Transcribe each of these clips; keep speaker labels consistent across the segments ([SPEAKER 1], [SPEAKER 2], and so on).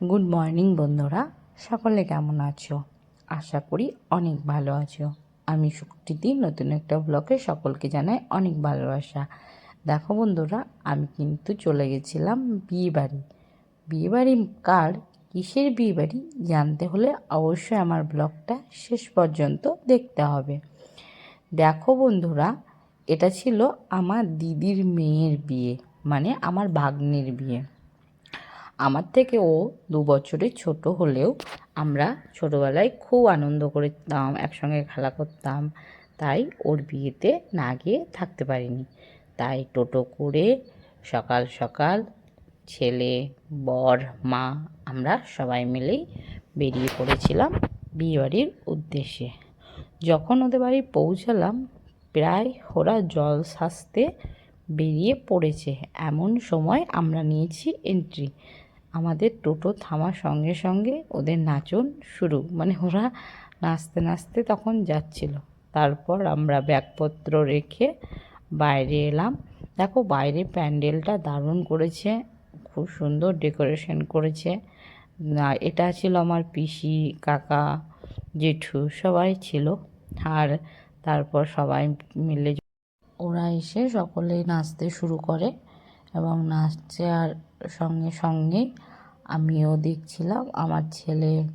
[SPEAKER 1] Good morning বন্ধুরা, সকলে কেমন আছো? আশা করি অনেক ভালো আছো। আমি সুকৃতি নতুন একটা ব্লগে সকলকে জানাই অনেক ভালোবাসা। দেখো বন্ধুরা, আমি কিন্তু চলে গেছিলাম বিয়ে বাড়ি বিয়ে বাড়ি কার? কিসের বিয়ে বাড়ি জানতে হলে অবশ্যই আমার ব্লগটা শেষ পর্যন্ত দেখতে হবে। দেখো বন্ধুরা, এটা ছিল আমার দিদির মেয়ের বিয়ে মানে আমার ভাগ্নের বিয়ে। আমার থেকে ও দু বছরের ছোট হলেও আমরা ছোটোবেলায় খুব আনন্দ করতাম, একসঙ্গে খেলা করতাম। তাই ওর বিয়েতে না গিয়ে থাকতে পারিনি। তাই টোটো করে সকাল সকাল ছেলে, বর, মা আমরা সবাই মিলেই বেরিয়ে পড়েছিলাম বিয়েবাড়ির উদ্দেশ্যে। যখন ওদের বাড়ি পৌঁছালাম, প্রায় ওরা জল সাজতে বেরিয়ে পড়েছে। এমন সময় আমরা নিয়েছি এন্ট্রি আমাদের টোটো থামার সঙ্গে সঙ্গে ওদের নাচন শুরু। মানে ওরা নাচতে নাচতে তখন যাচ্ছিল। তারপর আমরা ব্যাগপত্র রেখে বাইরে এলাম। দেখো বাইরে প্যান্ডেলটা দারুণ করেছে, খুব সুন্দর ডেকোরেশন করেছে। এটা ছিল আমার পিসি, কাকা, জেঠু সবাই ছিল। আর তারপর সবাই মিলে ওরা এসে সকলেই নাচতে শুরু করে এবং নাচছে আর সঙ্গে সঙ্গে আমিও দেখছিলাম, আমার ছেলে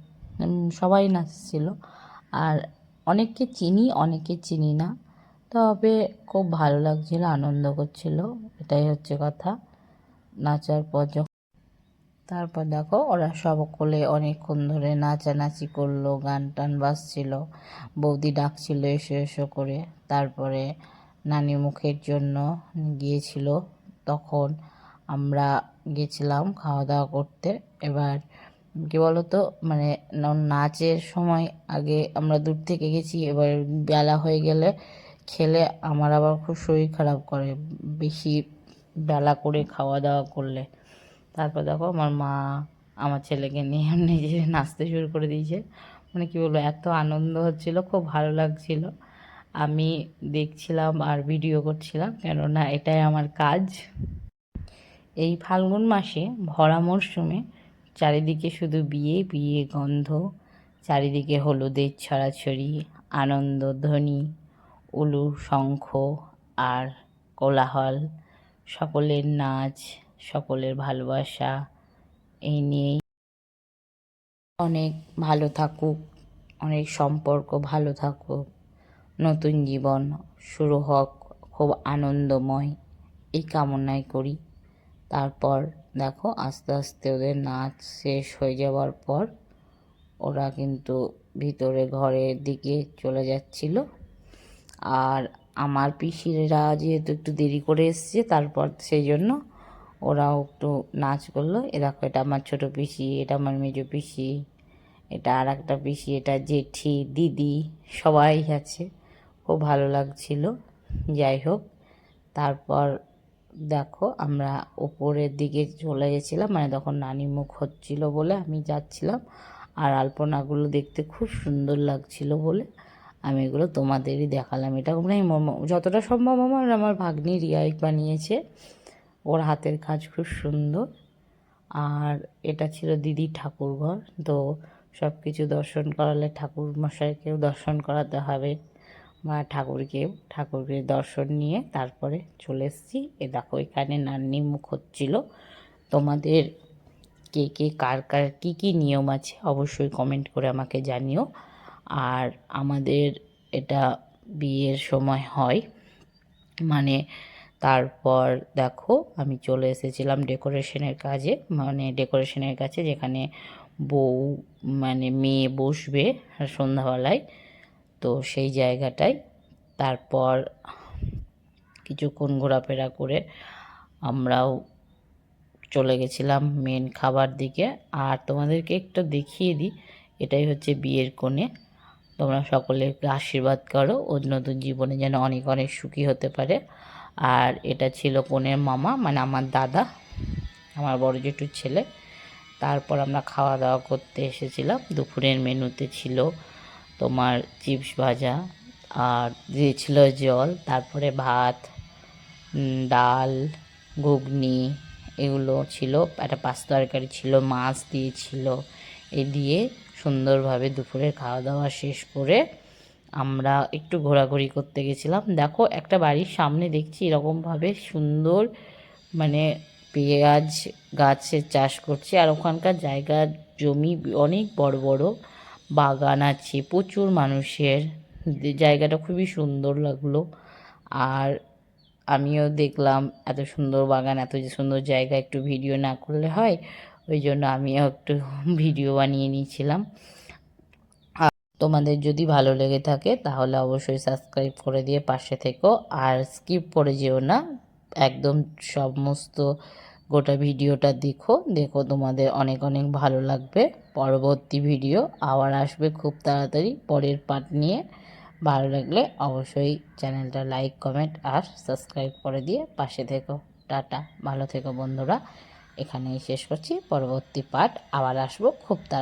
[SPEAKER 1] সবাই নাচছিল। আর অনেককে চিনি অনেকে চিনি না। তবে খুব ভালো লাগছিল, আনন্দ করছিল, এটাই হচ্ছে কথা। নাচার পর যখন তারপর দেখো, ওরা সকলে অনেকক্ষণ ধরে নাচানাচি করল, গান টান বাজছিল। বৌদি ডাকছিল এসো এসো করে। তারপরে নানি মুখের জন্য গিয়েছিল। তখন আমরা গেছিলাম খাওয়া দাওয়া করতে। এবার কি বলতো মানে নাচের সময় আগে আমরা দূর থেকে গেছি, এবার বেলা হয়ে গেলে খেলে আমার আবার খুব শরীর খারাপ করে, বেশি বেলা করে খাওয়া দাওয়া করলে। তারপর দেখো আমার মা আমার ছেলেকে নিয়ে নিজে নাচতে শুরু করে দিয়েছে। মানে কি বলব, এত আনন্দ হচ্ছিল, খুব ভালো লাগছিল। আমি দেখছিলাম আর ভিডিও করছিলাম, কেননা এটাই আমার কাজ। এই ফাল্গুন মাসে ভরা মরশুমে চারিদিকে শুধু বিয়ে বিয়ে গন্ধ, চারিদিকে হলুদের ছড়াছড়ি, আনন্দ, ধ্বনি, উলু, শঙ্খ আর কোলাহল, সকলের নাচ, সকলের ভালোবাসা, এই নিয়েই অনেক ভালো থাকুক, অনেক সম্পর্ক ভালো থাকুক, নতুন জীবন শুরু হোক, খুব আনন্দময় এই কামনাই করি। তারপর দেখো আস্তে আস্তে ওদের নাচ শেষ হয়ে যাওয়ার পর ওরা কিন্তু ভিতরে ঘরের দিকে চলে যাচ্ছিল। আর আমার পিসিরা যেহেতু একটু দেরি করে এসছে, তারপর সেই জন্য ওরাও একটু নাচ করল। এ দেখো, এটা আমার ছোটো পিসি, এটা আমার মেজো পিসি, এটা আর একটা পিসি, এটা জেঠি, দিদি, সবাই আছে। খুব ভালো লাগছিল। যাই হোক, তারপর দেখো, আমরা ওপরের দিকে চলে গেছিলাম মানে তখন নানি মুখ হচ্ছিল বলে আমি যাচ্ছিলাম। আর আলপনাগুলো দেখতে খুব সুন্দর লাগছিল বলে আমি এগুলো তোমাদেরই দেখালাম। এটা মানে যতটা সম্ভব আমার আমার ভাগ্নি রিয়াই বানিয়েছে। ওর হাতের কাজ খুব সুন্দর। আর এটা ছিল দিদি ঠাকুর ঘর তো সব কিছু দর্শন করালে ঠাকুর মশাইকেও দর্শন করাতে হবে। ঠাকুরকেও ঠাকুরকে দর্শন নিয়ে তারপরে চলে এসেছি। এ দেখো, এখানে নান্নি মুখ হচ্ছিল। তোমাদের কে কে, কার কার কী কী নিয়ম আছে অবশ্যই কমেন্ট করে আমাকে জানিও। আর আমাদের এটা বিয়ের সময় হয়। মানে তারপর দেখো, আমি চলে এসেছিলাম ডেকোরেশনের কাজে। মানে ডেকোরেশনের কাছে যেখানে বউ মানে মেয়ে বসবে সন্ধ্যাবেলায়। তো সেই জায়গাটায় তারপর কিছুক্ষণ ঘোরাফেরা করে আমরাও চলে গেছিলাম মেন খাবার দিকে। আর তোমাদেরকে একটু দেখিয়ে দিই, এটাই হচ্ছে বিয়ের কোণে। তোমরা সকলেকে আশীর্বাদ করো, ওর নতুন জীবনে যেন অনেক অনেক সুখী হতে পারে। আর এটা ছিল কনের মামা মানে আমার দাদা, আমার বড় জেঠুর ছেলে। তারপর আমরা খাওয়া দাওয়া করতে এসেছিলাম। দুপুরের মেনুতে ছিল তোমার চিপস ভাজা আর দিয়েছিল জল, তারপরে ভাত ডাল, ঘুগনি, এগুলো ছিল। একটা পাঁচ তরকারি ছিল, মাছ দিয়েছিল। এ দিয়ে সুন্দরভাবে দুপুরের খাওয়া দাওয়া শেষ করে আমরা একটু ঘোরাঘুরি করতে গেছিলাম। দেখো, একটা বাড়ির সামনে দেখছি এরকমভাবে সুন্দর মানে পেঁয়াজ গাছের চাষ করছে। আর ওখানকার জায়গা জমি অনেক বড় বড়। বাগান আছে, প্রচুর মানুষের। জায়গাটা খুবই সুন্দর লাগল। আর আমিও দেখলাম এত সুন্দর বাগান, এত যে সুন্দর জায়গা, একটু ভিডিও না করলে হয়, ওই জন্য আমিও একটু ভিডিও বানিয়ে নিয়েছিলাম। তোমাদের যদি ভালো লেগে থাকে, তাহলে অবশ্যই সাবস্ক্রাইব করে দিয়ে পাশে থেকো, আর স্কিপ করে যেও না। একদম সমস্ত গোটা ভিডিওটা দেখো দেখো তোমাদের অনেক অনেক ভালো লাগবে। পরবর্তী ভিডিও আবার আসবে খুব তাড়াতাড়ি, পরের পার্ট নিয়ে। ভালো লাগলে অবশ্যই চ্যানেলটা লাইক কমেন্ট আর সাবস্ক্রাইব করে দিয়ে পাশে থেকো। টাটা, ভালো থেকো বন্ধুরা। এখানেই শেষ করছি। পরবর্তী পার্ট আবার আসব খুব তাড়াতাড়ি